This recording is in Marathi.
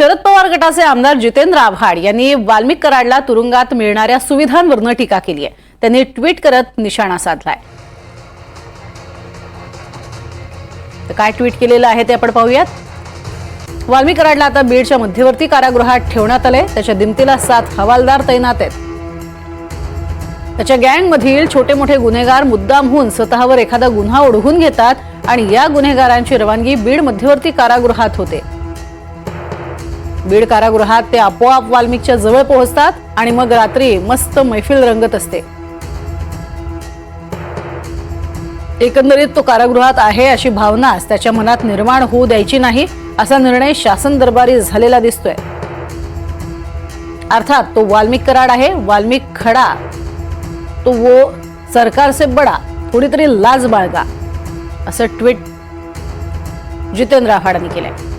शरद पवार गटाचे आमदार जितेंद्र आव्हाड यांनी वाल्मिक कराडला तुरुंगात मिळणाऱ्या सुविधांवरनं टीका केली आहे. त्यांनी ट्विट करत निशाणा साधलाय. तर काय ट्विट केलेलं आहे ते आपण पाहूयात. वाल्मिक कराडला आता बीडच्या मध्यवर्ती कारागृहात ठेवण्यात आले त्याच्या दिमतीला सात हवालदार तैनात आहेत. त्याच्या गँगमधील छोटे मोठे गुन्हेगार मुद्दामहून स्वतःवर एखादा गुन्हा ओढवून घेतात आणि या गुन्हेगारांची रवानगी बीड मध्यवर्ती कारागृहात होते. बीड कारागृहात ते आपोआप वाल्मिकच्या जवळ पोहोचतात आणि मग रात्री मस्त मैफिल रंगत असते. एकंदरीत तो कारागृहात आहे अशी भावनाच त्याच्या मनात निर्माण होऊ द्यायची नाही असा निर्णय शासन दरबारी झालेला दिसतोय. अर्थात तो वाल्मिक कराड आहे वाल्मिक खडा. तो वो सरकार से बडा थोडी तरी लाज बाळगा असं ट्विट जितेंद्र आव्हाडांनी केलंय.